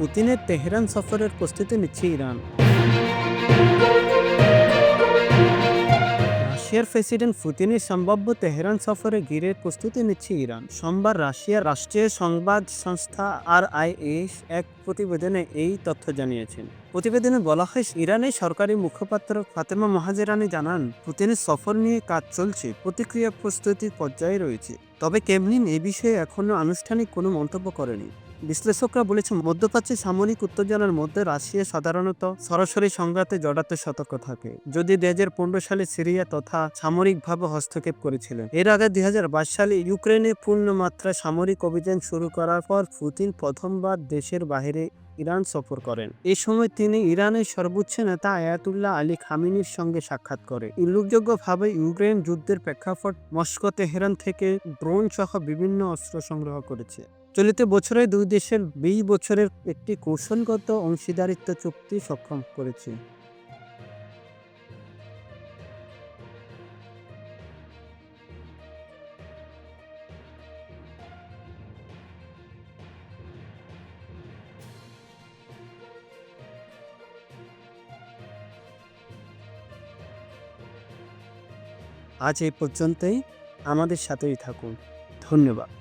পুতিনের তেহরান সফরের প্রস্তুতি নিচ্ছে ইরান। রাশিয়ার প্রেসিডেন্ট পুতিনের সম্ভাব্য তেহরান সফরে ঘিরে প্রস্তুতি নিচ্ছে ইরান। সোমবার রাশিয়ার রাষ্ট্রীয় সংবাদ সংস্থা আর এক প্রতিবেদনে এই তথ্য জানিয়েছেন। প্রতিবেদনে বলা হয় ইরানের সরকারি মুখপাত্র ফাতেমা মহাজেরানি জানান, পুতিনের সফর নিয়ে কাজ চলছে, প্রতিক্রিয়া প্রস্তুতির পর্যায়ে রয়েছে। তবে কেমলিন এ বিষয়ে এখনও আনুষ্ঠানিক কোনো মন্তব্য করেনি। বিশ্লেষকরা বলেছেন, মধ্যপ্রাচ্যে সামরিক উত্তেজনার মধ্যে রাশিয়া সাধারণত সরাসরি সংঘাতে জড়াতে সতর্ক থাকে। যদি দুই হাজার পনেরো সালে সিরিয়া তথা সামরিকভাবে হস্তক্ষেপ করেছিল এর আগে দুই হাজার বাইশ সালে ইউক্রেনে পূর্ণ মাত্রায় সামরিক অভিযান শুরু করার পর পুতিন প্রথমবার দেশের বাইরে ইরান সফর করেন। এই সময় তিনি ইরানের সর্বোচ্চ নেতা আয়াতুল্লাহ আলী খামিনির সঙ্গে সাক্ষাৎ করে। উল্লেখযোগ্যভাবে, ইউক্রেন যুদ্ধের প্রেক্ষাপট মস্কো তেহরান থেকে ড্রোন সহ বিভিন্ন অস্ত্র সংগ্রহ করেছে। চলিত বছরে দুই দেশের বিশ বছরের একটি কৌশলগত অংশীদারিত্ব চুক্তি সক্ষম করেছে। আজ এই পর্যন্তই। আমাদের সাথেই থাকুন। ধন্যবাদ।